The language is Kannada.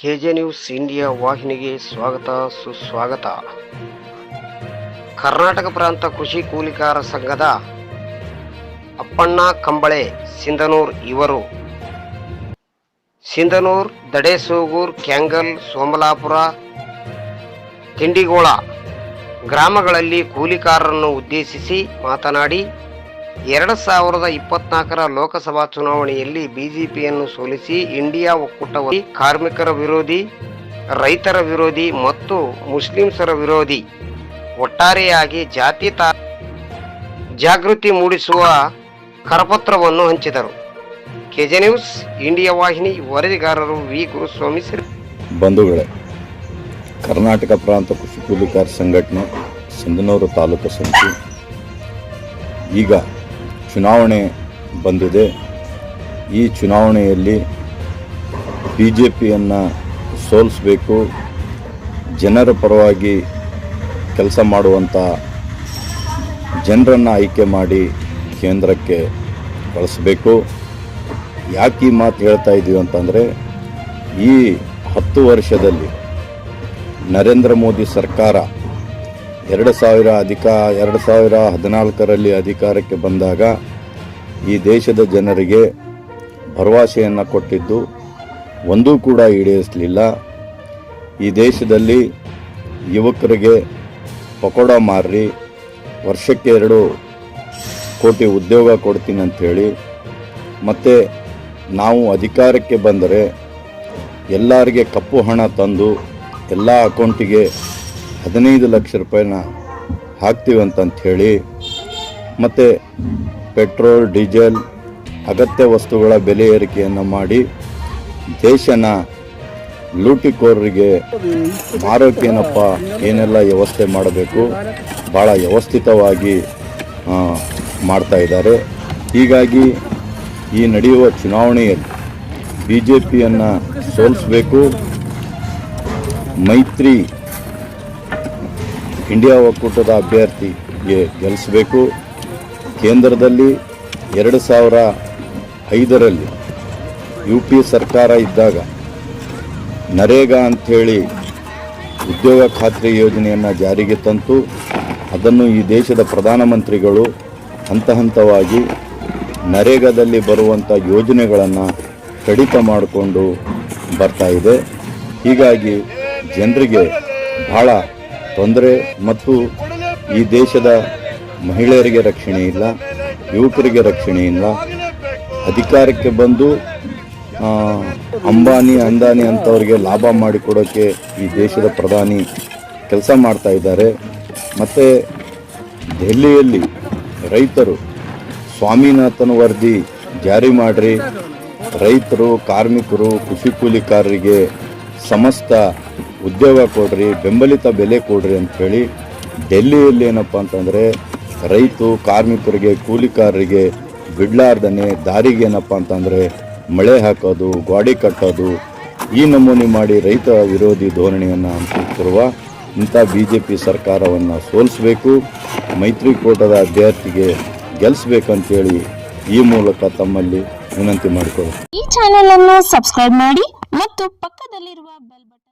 ಕೆಜೆ ನ್ಯೂಸ್ ಇಂಡಿಯಾ ವಾಹಿನಿಗೆ ಸ್ವಾಗತ, ಸುಸ್ವಾಗತ. ಕರ್ನಾಟಕ ಪ್ರಾಂತ ಕೃಷಿ ಕೂಲಿಕಾರ ಸಂಘದ ಅಪ್ಪಣ್ಣ ಕಂಬಳೆ, ಸಿಂಧನೂರ್ ಇವರು. ಸಿಂಧನೂರ್, ದಡೇಸೂಗೂರ್, ಕ್ಯಾಂಗಲ್, ಸೋಮಲಾಪುರ, ತಿಂಡಿಗೋಳ ಗ್ರಾಮಗಳಲ್ಲಿ ಕೂಲಿಕಾರರನ್ನು ಉದ್ದೇಶಿಸಿ ಮಾತನಾಡಿ ಎರಡು ಸಾವಿರದ ಇಪ್ಪತ್ನಾಲ್ಕರ ಲೋಕಸಭಾ ಚುನಾವಣೆಯಲ್ಲಿ ಬಿಜೆಪಿಯನ್ನು ಸೋಲಿಸಿ ಇಂಡಿಯಾ ಒಕ್ಕೂಟವನ್ನು ಕಾರ್ಮಿಕರ ವಿರೋಧಿ, ರೈತರ ವಿರೋಧಿ ಮತ್ತು ಮುಸ್ಲಿಮ್ಸರ ವಿರೋಧಿ ಒಟ್ಟಾರೆಯಾಗಿ ಜಾತಿ ತಾ ಜಾಗೃತಿ ಮೂಡಿಸುವ ಕರಪತ್ರವನ್ನು ಹಂಚಿದರು. ಕೆಜೆ ನ್ಯೂಸ್, ಇಂಡಿಯಾ ವಾಹಿನಿ, ವರದಿಗಾರರು ವಿ. ಗುರುಸ್ವಾಮಿ ಸಿರ್ ಬಂಧುಗಳೇ, ಕರ್ನಾಟಕ ಪ್ರಾಂತ ಕೃಷಿ ಕೂಲಿಕಾರ ಸಂಘಟನೆ, ಸಿಂಧನೂರು ತಾಲೂಕು ಸಮಿತಿ, ಈಗ ಚುನಾವಣೆ ಬಂದಿದೆ. ಈ ಚುನಾವಣೆಯಲ್ಲಿ ಬಿ ಜೆ ಪಿಯನ್ನು ಸೋಲಿಸಬೇಕು. ಜನರ ಪರವಾಗಿ ಕೆಲಸ ಮಾಡುವಂಥ ಜನರನ್ನು ಆಯ್ಕೆ ಮಾಡಿ ಕೇಂದ್ರಕ್ಕೆ ಕಳಿಸ್ಬೇಕು. ಯಾಕೆ ಈ ಮಾತು ಹೇಳ್ತಾ ಇದ್ದೀವಿ ಅಂತಂದರೆ, ಈ ಹತ್ತು ವರ್ಷದಲ್ಲಿ ನರೇಂದ್ರ ಮೋದಿ ಸರ್ಕಾರ ಎರಡು ಸಾವಿರ ಅಧಿಕ, ಎರಡು ಸಾವಿರ ಹದಿನಾಲ್ಕರಲ್ಲಿ ಅಧಿಕಾರಕ್ಕೆ ಬಂದಾಗ ಈ ದೇಶದ ಜನರಿಗೆ ಭರವಸೆಯನ್ನು ಕೊಟ್ಟಿದ್ದು ಒಂದೂ ಕೂಡ ಈಡೇರಿಸಲಿಲ್ಲ. ಈ ದೇಶದಲ್ಲಿ ಯುವಕರಿಗೆ ಪಕೋಡ ಮಾರ್ರಿ, ವರ್ಷಕ್ಕೆ ಎರಡು ಕೋಟಿ ಉದ್ಯೋಗ ಕೊಡ್ತೀನಿ ಅಂಥೇಳಿ ಮತ್ತು ನಾವು ಅಧಿಕಾರಕ್ಕೆ ಬಂದರೆ ಎಲ್ಲರಿಗೆ ಕಪ್ಪು ಹಣ ತಂದು ಎಲ್ಲ ಅಕೌಂಟಿಗೆ ಹದಿನೈದು ಲಕ್ಷ ರೂಪಾಯಿನ ಹಾಕ್ತೀವಿ ಹೇಳಿ ಮತ್ತು ಪೆಟ್ರೋಲ್, ಡೀಸೆಲ್, ಅಗತ್ಯ ವಸ್ತುಗಳ ಬೆಲೆ ಏರಿಕೆಯನ್ನು ಮಾಡಿ ದೇಶನ ಲೂಟಿಕೋರರಿಗೆ ಮಾರೋಕ್ಕೇನಪ್ಪ ಏನೆಲ್ಲ ವ್ಯವಸ್ಥೆ ಮಾಡಬೇಕು ಭಾಳ ವ್ಯವಸ್ಥಿತವಾಗಿ ಮಾಡ್ತಾ ಇದ್ದಾರೆ. ಹೀಗಾಗಿ ಈ ನಡೆಯುವ ಚುನಾವಣೆಯಲ್ಲಿ ಬಿ ಜೆ ಪಿಯನ್ನು ಸೋಲಿಸಬೇಕು, ಮೈತ್ರಿ ಇಂಡಿಯಾ ಒಕ್ಕೂಟದ ಅಭ್ಯರ್ಥಿಗೆ ಗೆಲ್ಲಿಸಬೇಕು ಕೇಂದ್ರದಲ್ಲಿ ಎರಡು ಸಾವಿರ ಐದರಲ್ಲಿ ಯು ಪಿ ಸರ್ಕಾರ ಇದ್ದಾಗ ನರೇಗಾ ಅಂಥೇಳಿ ಉದ್ಯೋಗ ಖಾತ್ರಿ ಯೋಜನೆಯನ್ನು ಜಾರಿಗೆ ತಂತು. ಅದನ್ನು ಈ ದೇಶದ ಪ್ರಧಾನಮಂತ್ರಿಗಳು ಹಂತ ಹಂತವಾಗಿ ನರೇಗಾದಲ್ಲಿ ಬರುವಂಥ ಯೋಜನೆಗಳನ್ನು ಕಡಿತ ಮಾಡಿಕೊಂಡು ಬರ್ತಾ ಇದೆ. ಹೀಗಾಗಿ ಜನರಿಗೆ ಬಹಳ ತೊಂದರೆ ಮತ್ತು ಈ ದೇಶದ ಮಹಿಳೆಯರಿಗೆ ರಕ್ಷಣೆ ಇಲ್ಲ, ಯುವಕರಿಗೆ ರಕ್ಷಣೆ ಇಲ್ಲ. ಅಧಿಕಾರಕ್ಕೆ ಬಂದು ಅಂಬಾನಿ, ಅಂದಾನಿ ಅಂಥವ್ರಿಗೆ ಲಾಭ ಮಾಡಿಕೊಡೋಕ್ಕೆ ಈ ದೇಶದ ಪ್ರಧಾನಿ ಕೆಲಸ ಮಾಡ್ತಾ ಇದ್ದಾರೆ. ಮತ್ತು ದೆಹಲಿಯಲ್ಲಿ ರೈತರು ಸ್ವಾಮಿನಾಥನ್ ವರದಿ ಜಾರಿ ಮಾಡಿರಿ. ರೈತರು, ಕಾರ್ಮಿಕರು, ಕೃಷಿ ಕೂಲಿಕಾರರಿಗೆ ಸಮಸ್ತ ಉದ್ಯೋಗ ಕೊಡ್ರಿ, ಬೆಂಬಲಿತ ಬೆಲೆ ಕೊಡ್ರಿ ಅಂಥೇಳಿ ಡೆಲ್ಲಿಯಲ್ಲಿ ಏನಪ್ಪ ಅಂತಂದರೆ ರೈತು, ಕಾರ್ಮಿಕರಿಗೆ, ಕೂಲಿಕಾರರಿಗೆ ಬಿಡ್ಲಾರ್ದನೆ ದಾರಿಗೆ ಏನಪ್ಪ ಅಂತಂದರೆ ಮಳೆ ಹಾಕೋದು, ಗಾಡಿ ಕಟ್ಟೋದು, ಈ ನಮೂನೆ ಮಾಡಿ ರೈತ ವಿರೋಧಿ ಧೋರಣೆಯನ್ನು ಅನುಸರಿಸಿರುವ ಇಂಥ ಬಿ ಜೆ ಪಿ ಸರ್ಕಾರವನ್ನು ಸೋಲಿಸಬೇಕು, ಮೈತ್ರಿಕೂಟದ ಅಭ್ಯರ್ಥಿಗೆ ಗೆಲ್ಲಿಸ್ಬೇಕಂತೇಳಿ ಈ ಮೂಲಕ ತಮ್ಮಲ್ಲಿ ವಿನಂತಿ ಮಾಡಿಕೊಳ್ಳಿ ಈ ಚಾನೆಲ್ ಅನ್ನು ಸಬ್ಸ್ಕ್ರೈಬ್ ಮಾಡಿ ಮತ್ತು ಪಕ್ಕದಲ್ಲಿರುವ ಬೆಲ್ ಬಟನ್